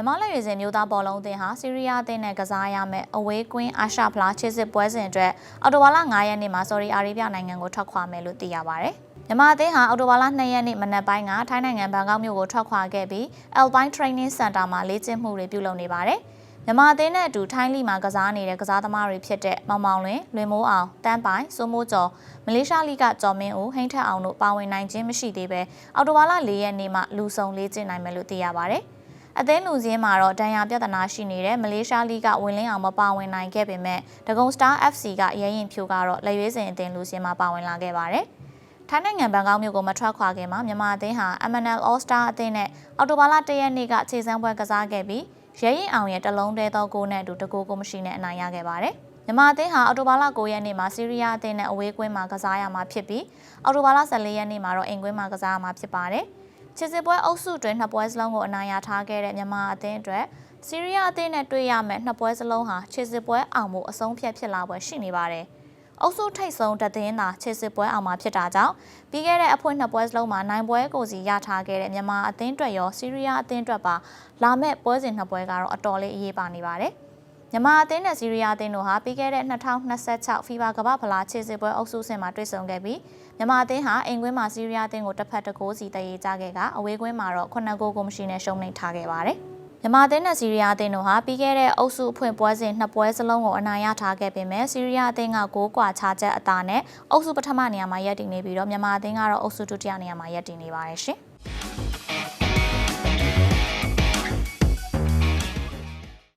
မြမလက်ရွေစင်မျိုးသားဘောလုံးအသင်းဟာဆီးရီးယားအသင်းနဲ့ကစားရမယ့်အဝေးကွင်းအာရှဖလားချစ်စစ်ပွဲစဉ်အတွက်အော်တိုဘာလ9ရက်နေ့မှာဆော်ဒီအာရေဗျနိုင်ငံကိုထွက်ခွာမယ်လို့သိရပါဗျ။မြမအသင်းဟာအော်တိုဘာလ2ရက်နေ့မနက်ပိုင်းကထိုင်းနိုင်ငံဘန်ကောက်မြို့ကိုထွက်ခွာခဲ့ပြီး Alpine Training Center မှာလေ့ကျင့်မှုတွေပြုလုပ်နေပါတယ်။မြမအသင်းနဲ့အတူထိုင်းလီမှာကစားနေတဲ့ကစားသမားတွေဖြစ်တဲ့မောင်မောင်လွင်လွင်မိုးအောင်တန်းပိုင်စိုးမိုးကျော်မလေးရှားလိကကျော်မင်းဦးဟိန်းထက်အောင်တို့ပါဝင်နိုင်ခြင်းမရှိသေးပဲအော်တိုဘာလ4ရက်နေ့မှာလူဆောင်လေ့ကျင့်နိုင်မယ်လို့သိရပါတယ်။ အသင်းလူစင်းမှာတော့ဒဏ်ရာပြဿနာရှိနေတဲ့မလေးရှားလိကဝင်လင်းအောင်မပါဝင်နိုင်ခဲ့ပေမဲ့ဒဂုံစတာ FC ကရဲရင်ဖြိုကတော့လက်ရွေးစင်အသင်းလူစင်းမှာပါဝင်လာခဲ့ပါတယ်။ထိုင်းနိုင်ငံဘန်ကောက်မြို့ကိုမထွက်ခွာခင်မှာမြန်မာအသင်းဟာ MNL All Star အသင်းနဲ့အော်တိုဘာလ1ရက်နေ့ကခြေစမ်းပွဲကစားခဲ့ပြီးရဲရင်အောင်ရဲ့တလုံးတဲသောဂိုးနဲ့အတူတကူကိုမရှိနဲ့အနိုင်ရခဲ့ပါတယ်။မြန်မာအသင်းဟာအော်တိုဘာလ9ရက်နေ့မှာဆီးရီးယားအသင်းနဲ့အဝေးကွင်းမှာကစားရမှာဖြစ်ပြီးအော်တိုဘာလ14ရက်နေ့မှာတော့အိမ်ကွင်းမှာကစားရမှာဖြစ်ပါတယ်။ ချစ်စစ်ပွဲအုပ်စုတွင်နှစ်ပွဲစလုံးကိုအနိုင်ရထားခဲ့တဲ့မြန်မာအသင်းအတွက်ဆီးရီးယားအသင်းနဲ့တွေ့ရမယ့်နှစ်ပွဲစလုံးဟာချစ်စစ်ပွဲအောင်မှုအဆုံးဖြတ်ဖြစ်လာပွဲရှိနေပါတယ်။အုပ်စုထိပ်ဆုံးတသင်းသာချစ်စစ်ပွဲအောင်မှာဖြစ်တာကြောင့်ပြီးခဲ့တဲ့အဖွဲနှစ်ပွဲစလုံးမှာနိုင်ပွဲကိုစီရထားခဲ့တဲ့မြန်မာအသင်းအတွက်ရောဆီးရီးယားအသင်းအတွက်ပါလာမယ့်ပွဲစဉ်နှစ်ပွဲကတော့အတော်လေးအရေးပါနေပါတယ်။ မြန်မာအသင်းနဲ့ဆီးရီးယားအသင်းတို့ဟာပြီးခဲ့တဲ့2026 FIFA ကမ္ဘာ့ဖလားခြေစစ်ပွဲအုပ်စုဆင်မှာတွေ့ဆုံခဲ့ပြီးမြန်မာအသင်းဟာအိမ်ကွင်းမှာဆီးရီးယားအသင်းကိုတစ်ဖက်တစ်ကိုးစီတရေကြခဲ့ကအဝေးကွင်းမှာတော့9ဂိုးကိုမရှိနဲ့ရှုံးနိမ့်ထားခဲ့ပါတယ်။မြန်မာအသင်းနဲ့ဆီးရီးယားအသင်းတို့ဟာပြီးခဲ့တဲ့အုပ်စုအဖွဲ့ပွဲစဉ်နှစ်ပွဲစလုံးကိုအနိုင်ရထားခဲ့ပေမဲ့ဆီးရီးယားအသင်းက6ကွာခြားချက်အသာနဲ့အုပ်စုပထမနေရာမှာရပ်တည်နေပြီးတော့မြန်မာအသင်းကတော့အုပ်စုဒုတိယနေရာမှာရပ်တည်နေပါတယ်ရှင်။